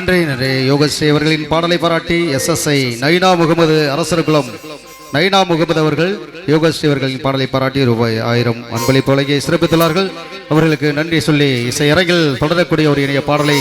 நன்றி நன்றி. யோகஸ்ரீ அவர்களின் பாடலை பாராட்டி எஸ்எஸ்ஐ நைனா முகமது அரசர்குளம். நைனா முகமது அவர்கள் யோகஸ்ரீ அவர்களின் பாடலை பாராட்டி ரூபாய் ஆயிரம் அன்பளிப்பு வழங்கிய சிறப்பித்துள்ளார்கள் அவர்களுக்கு நன்றி சொல்லி இசை அரங்கில் தொடரக்கூடிய ஒரு இணைய பாடலை